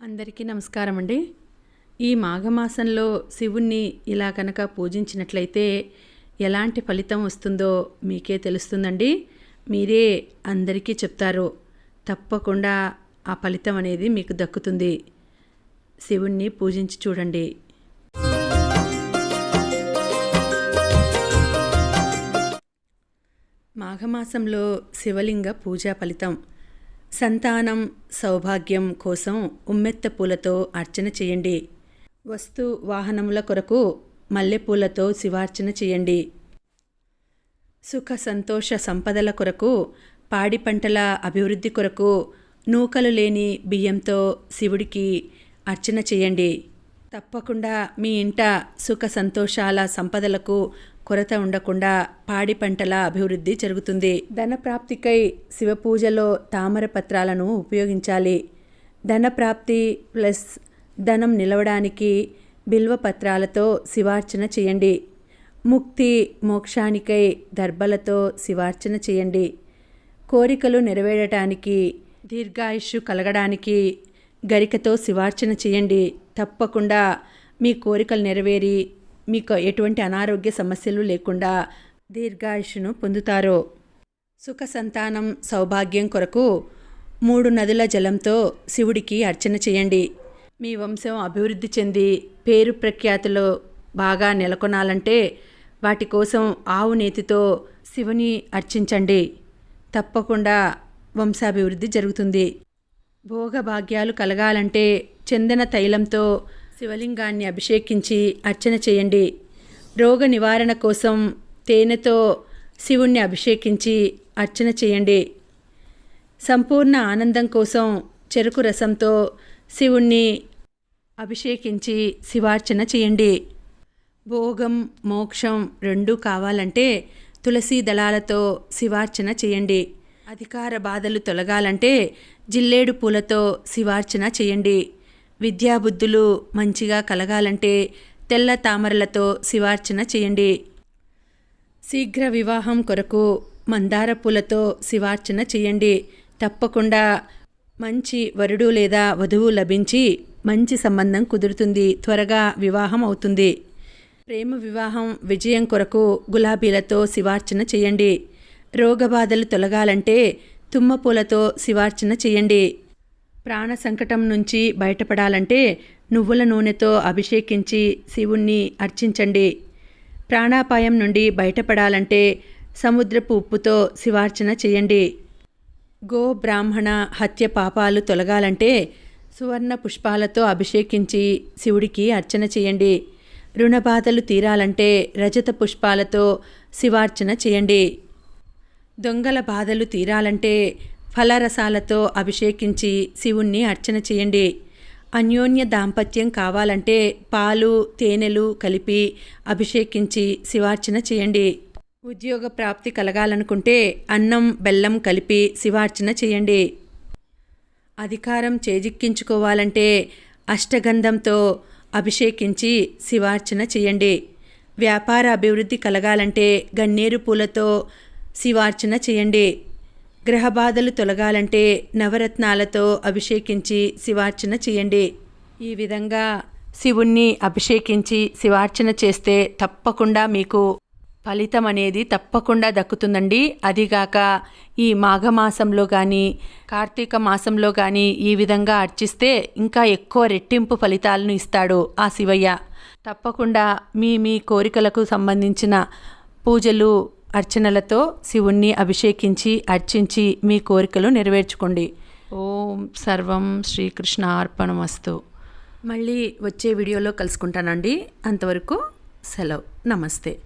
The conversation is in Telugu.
అందరికీ నమస్కారం అండి ఈ మాఘమాసంలో శివుణ్ణి ఇలా కనుక పూజించినట్లయితే ఎలాంటి ఫలితం వస్తుందో మీకే తెలుస్తుందండి. మీరే అందరికీ చెప్తారు. తప్పకుండా ఆ ఫలితం అనేది మీకు దక్కుతుంది. శివుణ్ణి పూజించి చూడండి. మాఘమాసంలో శివలింగ పూజా ఫలితం. సంతానం సౌభాగ్యం కోసం ఉమ్మెత్త పూలతో అర్చన చేయండి. వస్తు వాహనముల కొరకు మల్లెపూలతో శివార్చన చేయండి. సుఖ సంతోష సంపదల కొరకు పాడి పంటల అభివృద్ధి కొరకు నూకలు లేని బియ్యంతో శివుడికి అర్చన చేయండి. తప్పకుండా మీ ఇంట సుఖ సంతోషాల సంపదలకు కొరత ఉండకుండా పాడి పంటల అభివృద్ధి జరుగుతుంది. ధన ప్రాప్తికై శివపూజలో తామర పత్రాలను ఉపయోగించాలి. ధన ప్రాప్తి ప్లస్ ధనం నిలవడానికి బిల్వ పత్రాలతో శివార్చన చేయండి. ముక్తి మోక్షానికై దర్భలతో శివార్చన చేయండి. కోరికలు నెరవేరటానికి దీర్ఘాయుష్యు కలగడానికి గరికతో శివార్చన చేయండి. తప్పకుండా మీ కోరికలు నెరవేరి మీకు ఎటువంటి అనారోగ్య సమస్యలు లేకుండా దీర్ఘాయుషును పొందుతారు సుఖ సంతానం సౌభాగ్యం కొరకు మూడు నదుల జలంతో శివుడికి అర్చన చేయండి. మీ వంశం అభివృద్ధి చెంది పేరు ప్రఖ్యాతులు బాగా నెలకొనాలంటే వాటి కోసం ఆవు నేతితో శివుని అర్చించండి. తప్పకుండా వంశాభివృద్ధి జరుగుతుంది. భోగభాగ్యాలు కలగాలంటే చందన తైలంతో శివలింగాన్ని అభిషేకించి అర్చన చేయండి. రోగ నివారణ కోసం తేనెతో శివుణ్ణి అభిషేకించి అర్చన చేయండి. సంపూర్ణ ఆనందం కోసం చెరుకు రసంతో శివుణ్ణి అభిషేకించి శివార్చన చేయండి. భోగం మోక్షం రెండూ కావాలంటే తులసి దళాలతో శివార్చన చేయండి. అధికార బాధలు తొలగాలంటే జిల్లేడు పూలతో శివార్చన చేయండి. విద్యాబుద్ధులు మంచిగా కలగాలంటే తెల్ల తామరలతో శివార్చన చేయండి. శీఘ్ర వివాహం కొరకు మందార పూలతో శివార్చన చేయండి. తప్పకుండా మంచి వరుడు లేదా వధువు లభించి మంచి సంబంధం కుదురుతుంది. త్వరగా వివాహం అవుతుంది. ప్రేమ వివాహం విజయం కొరకు గులాబీలతో శివార్చన చేయండి. రోగబాధలు తొలగాలంటే తుమ్మపూలతో శివార్చన చేయండి. ప్రాణ సంకటం నుంచి బయటపడాలంటే నువ్వుల నూనెతో అభిషేకించి శివుణ్ణి అర్చించండి. ప్రాణాపాయం నుండి బయటపడాలంటే సముద్రపు ఉప్పుతో శివార్చన చేయండి. గో బ్రాహ్మణ హత్య పాపాలు తొలగాలంటే సువర్ణ పుష్పాలతో అభిషేకించి శివుడికి అర్చన చేయండి. రుణబాధలు తీరాలంటే రజత పుష్పాలతో శివార్చన చేయండి. దొంగల బాధలు తీరాలంటే ఫలరసాలతో అభిషేకించి శివుణ్ణి అర్చన చేయండి. అన్యోన్య దాంపత్యం కావాలంటే పాలు తేనెలు కలిపి అభిషేకించి శివార్చన చేయండి. ఉద్యోగ ప్రాప్తి కలగాలనుకుంటే అన్నం బెల్లం కలిపి శివార్చన చేయండి. అధికారం చేజిక్కించుకోవాలంటే అష్టగంధంతో అభిషేకించి శివార్చన చేయండి. వ్యాపార అభివృద్ధి కలగాలంటే గన్నేరు పూలతో శివార్చన చేయండి. గ్రహబాధలు తొలగాలంటే నవరత్నాలతో అభిషేకించి శివార్చన చేయండి. ఈ విధంగా శివుణ్ణి అభిషేకించి శివార్చన చేస్తే తప్పకుండా మీకు ఫలితం అనేది తప్పకుండా దక్కుతుందండి. అదిగాక ఈ మాఘమాసంలో కానీ కార్తీక మాసంలో కానీ ఈ విధంగా అర్చిస్తే ఇంకా ఎక్కువ రెట్టింపు ఫలితాలను ఇస్తాడు ఆ శివయ్య. తప్పకుండా మీ మీ కోరికలకు సంబంధించిన పూజలు అర్చనలతో శివుణ్ణి అభిషేకించి అర్చించి మీ కోరికలు నెరవేర్చుకోండి. ఓం సర్వం శ్రీకృష్ణ అర్పణమస్తు మళ్ళీ వచ్చే వీడియోలో కలుసుకుంటానండి. అంతవరకు సెలవు. నమస్తే.